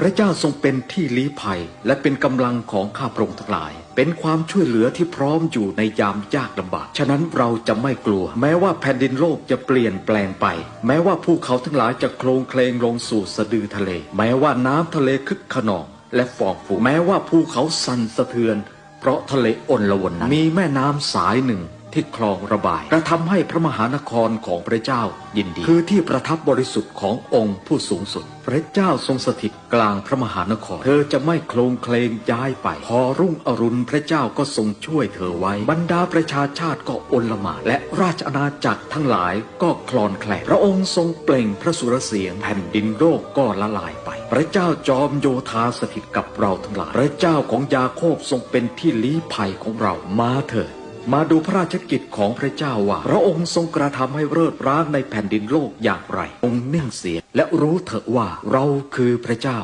พระเจ้าทรงเป็นที่ลี้ภัยและเป็นกำลังของข้าพระองค์ทั้งหลาย เป็นความช่วยเหลือที่พร้อมอยู่ในยามยากลำบาก ฉะนั้นเราจะไม่กลัว แม้ว่าแผ่นดินโลกจะเปลี่ยนแปลงไป แม้ว่าภูเขาทั้งหลายจะโคลงเคลงลงสู่สะดือทะเล แม้ว่าน้ำทะเลคึกขนอง และฟองฟูแม้ว่าภูเขาสั่นสะเทือน เพราะทะเลอ่อนละวนนั้นมีแม่น้ำสายหนึ่ง ที่คลองระบายกระทำให้พระมหานครของพระเจ้ายินดี คือที่ประทับบริสุทธิ์ขององค์ผู้สูงสุด พระเจ้าทรงสถิตกลางพระมหานคร เธอจะไม่โคลงเคลงย้ายไป พอรุ่งอรุณพระเจ้าก็ทรงช่วยเธอไว้ บรรดาประชาชาติก็อนละมาและราชอาณาจักรทั้งหลายก็คลอนแคลนพระองค์ทรงเปล่งพระสุรเสียงแผ่นดินโลกก็ละลายไป พระเจ้าจอมโยธาสถิตกับเราทั้งหลาย พระเจ้าของยาโคบทรงเป็นที่ลี้ภัยของเรามาเถิด มาดูพระราชกิจของพระเจ้าว่าพระองค์ทรงกระทำให้เริดร้างในแผ่นดินโลกอย่างไร องค์นิ่งเสียและรู้เถอะว่าเราคือพระเจ้า